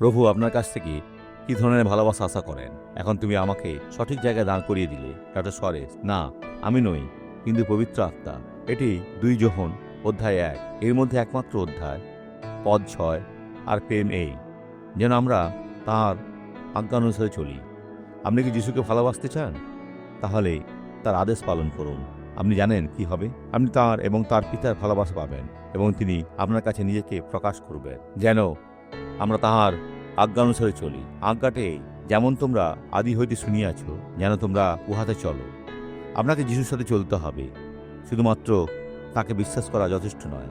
প্রভু আপনার কাছ থেকে কি ধরনের ভালোবাসা আশা করেন? এখন তুমি আমাকে সঠিক জায়গায় দাঁড় করিয়ে দিলে। ডক্টর সরেশ না, আমি নই, কিন্তু পবিত্র আত্মা। এটি দুই যোহন অধ্যায় এক, এর মধ্যে একমাত্র অধ্যায়। পদ ছয়, আর প্রেম এই, যেন আমরা তাঁর আজ্ঞানুসারে চলি। আপনি কি যিশুকে ভালোবাসতে চান? তাহলে তার আদেশ পালন করুন। আপনি জানেন কি হবে? আপনি তার এবং তার পিতার ভালোবাসা পাবেন এবং তিনি আপনার কাছে নিজেকে প্রকাশ করবেন। যেন আমরা তাহার আজ্ঞানুসারে চলি। আজ্ঞাটে, যেমন তোমরা আদি হইতে শুনিয়াছ, যেন তোমরা উহাতে চলো। আপনাকে যিশুর সাথে চলতে হবে। শুধুমাত্র তাকে বিশ্বাস করা যথেষ্ট নয়।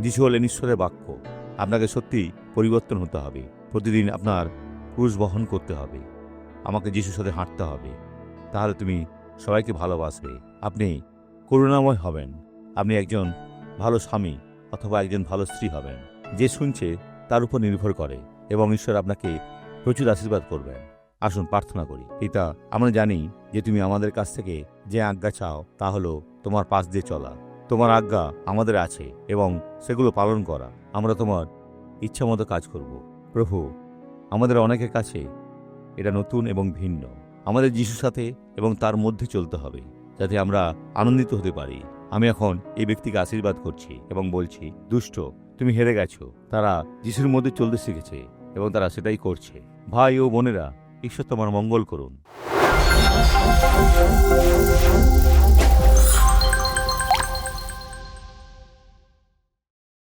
যিশু হলেন ঈশ্বরের বাক্য। আপনাকে সত্যি পরিবর্তন হতে হবে। প্রতিদিন আপনার ক্রুশ বহন করতে হবে। আমাকে যিশুর সাথে হাঁটতে হবে। তাহলে তুমি সবাইকে ভালোবাসবে। আপনি করুণাময় হবেন। আপনি একজন ভালো স্বামী অথবা একজন ভালো স্ত্রী হবেন। যে শুনছে তার উপর নির্ভর করে এবং ঈশ্বর আপনাকে প্রচুর আশীর্বাদ করবেন। আসুন, প্রার্থনা করি। পিতা, আমরা জানি যে তুমি আমাদের কাছ থেকে যে আজ্ঞা চাও, তা হলো তোমার পাশ দিয়ে চলা। তোমার আজ্ঞা আমাদের আছে এবং সেগুলো পালন করা। আমরা তোমার ইচ্ছা মতো কাজ করব। প্রভু, আমাদের অনেকের কাছে এটা নতুন এবং ভিন্ন। আমাদের যিশুর সাথে এবং তার মধ্যে চলতে হবে, যাতে আমরা আনন্দিত হতে পারি। আমি এখন এই ব্যক্তিকে আশীর্বাদ করছি এবং বলছি, দুষ্ট তুমি হেরে গেছো। তারা যিশুর মধ্যে চলতে শিখেছে এবং তারা সেটাই করছে। ভাই ও বোনেরা, ঈশ্বর তোমার মঙ্গল করুন।